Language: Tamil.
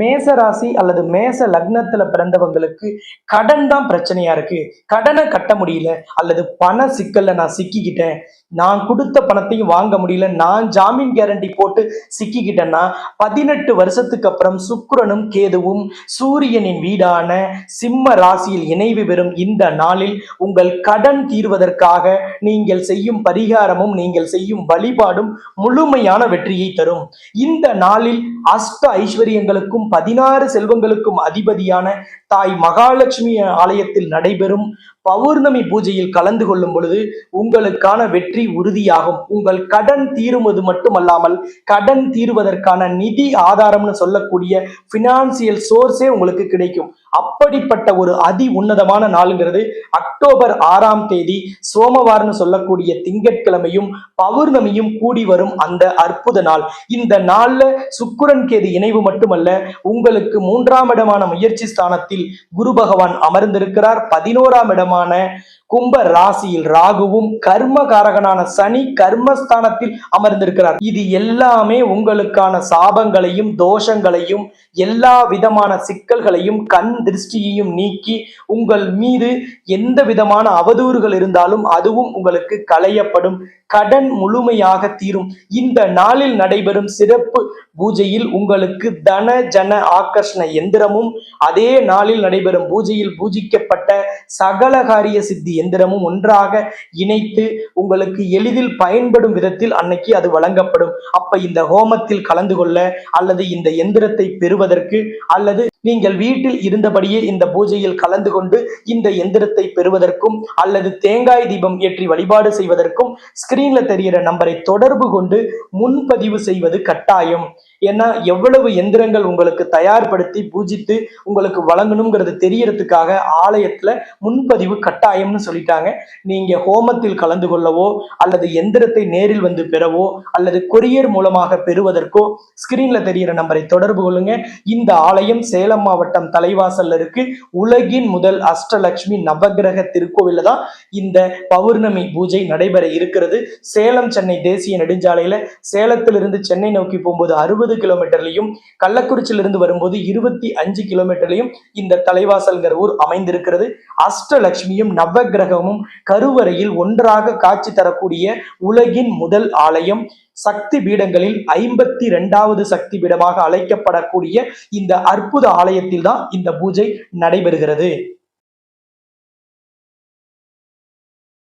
மேச ராசி அல்லது மேச லக்னத்துல பிறந்தவங்களுக்கு கடன் தான் பிரச்சனையா இருக்கு. கடனை கட்ட முடியல அல்லது பண சிக்கல்ல நான் சிக்கிக்கிட்டேன். நான் கொடுத்த பணத்தையும் வாங்க முடியல. நான் ஜாமீன் கேரண்டி போட்டு சிக்கிக்கிட்டேன்னா பதினெட்டு வருஷத்துக்கு அப்புறம் சுக்கிரனும் கேதுவும் சூரியனின் வீடான சிம்ம ராசியில் இணைவு பெறும் இந்த நாளில் உங்கள் கடன் தீர்வதற்காக நீங்கள் செய்யும் பரிகாரமும் நீங்கள் செய்யும் வழிபாடும் முழுமையான வெற்றியை தரும். இந்த நாளில் அஷ்ட ஐஸ்வர்யங்களுக்கும் பதினாறு செல்வங்களுக்கும் அதிபதியான தாய் மகாலட்சுமி ஆலயத்தில் நடைபெறும் பௌர்ணமி பூஜையில் கலந்து கொள்ளும் பொழுது உங்களுக்கான வெற்றி உறுதியாகும். உங்கள் கடன் தீருவது மட்டுமல்லாமல் கடன் தீருவதற்கான நிதி ஆதாரம்னு சொல்லக்கூடிய பினான்சியல் சோர்ஸே உங்களுக்கு கிடைக்கும். அப்படிப்பட்ட ஒரு அதி உன்னதமான நாளுங்கிறது அக்டோபர் ஆறாம் தேதி சோமவார்னு சொல்லக்கூடிய திங்கட்கிழமையும் பௌர்ணமியும் கூடி வரும் அந்த அற்புத நாள். இந்த நாள்ல சுக்குரன் கேது இணைவு மட்டுமல்ல உங்களுக்கு மூன்றாம் இடமான முயற்சி ஸ்தானத்தில் குரு பகவான் அமர்ந்திருக்கிறார். பதினோராம் இடம் இடமான கும்ப ராசியில் ராகுவும் கர்மகாரகனான சனி கர்மஸ்தானத்தில் அமர்ந்திருக்கிறார். இது எல்லாமே உங்களுக்கான சாபங்களையும் தோஷங்களையும் எல்லா விதமான சிக்கல்களையும் கண் திருஷ்டியையும் நீக்கி உங்கள் மீது எந்த விதமான அவதூறுகள் இருந்தாலும் அதுவும் உங்களுக்கு களையப்படும். கடன் முழுமையாக தீரும். இந்த நாளில் நடைபெறும் சிறப்பு பூஜையில் உங்களுக்கு தன ஜன ஆகர்ஷண எந்திரமும் அதே நாளில் நடைபெறும் பூஜையில் பூஜிக்கப்பட்ட சகல காரிய சித்தி எந்திரமும் ஒன்றாக இணைத்து உங்களுக்கு எளிதில் பயன்படும் விதத்தில் அன்னைக்கு அது வழங்கப்படும். அப்ப இந்த ஹோமத்தில் கலந்து கொள்ள அல்லது இந்த எந்திரத்தை பெறுவதற்கு அல்லது நீங்கள் வீட்டில் இருந்தபடியே இந்த பூஜையில் கலந்து கொண்டு இந்த எந்திரத்தை பெறுவதற்கும் அல்லது தேங்காய் தீபம் ஏற்றி வழிபாடு செய்வதற்கும் ஸ்கிரீன்ல தெரிகிற நம்பரை தொடர்பு கொண்டு முன்பதிவு செய்வது கட்டாயம். ஏன்னா எவ்வளவு எந்திரங்கள் உங்களுக்கு தயார்படுத்தி பூஜித்து உங்களுக்கு வழங்கணுங்கிறது தெரியறதுக்காக ஆலயத்துல முன்பதிவு கட்டாயம்னு சொல்லிட்டாங்க. நீங்க ஹோமத்தில் கலந்து கொள்ளவோ அல்லது எந்திரத்தை நேரில் வந்து பெறவோ அல்லது கொரியர் மூலமாக பெறுவதற்கோ ஸ்கிரீன்ல தெரிகிற நம்பரை தொடர்பு கொள்ளுங்க. இந்த ஆலயம் சேலம் மாவட்டம் தலைவாசல்ல இருக்கு. உலகின் முதல் அஷ்டலட்சுமி நவகிரக திருக்கோவில தான் இந்த பௌர்ணமி பூஜை நடைபெற இருக்கிறது. சேலம் சென்னை தேசிய நெடுஞ்சாலையில சேலத்திலிருந்து சென்னை நோக்கி போகும்போது அறுபது கிலோமீட்டர்லையும் கள்ளக்குறிச்சியிலிருந்து வரும்போது இருபத்தி அஞ்சு கிலோமீட்டர்லையும் இந்த தலைவாசல்கிற ஊர் அமைந்திருக்கிறது. அஷ்டலட்சுமியும் நவகிரகமும் கருவறையில் ஒன்றாக காட்சி தரக்கூடிய உலகின் முதல் ஆலயம். சக்தி பீடங்களில் ஐம்பத்தி இரண்டாவது சக்தி பீடமாக அழைக்கப்படக்கூடிய இந்த அற்புத ஆலயத்தில் தான் இந்த பூஜை நடைபெறுகிறது.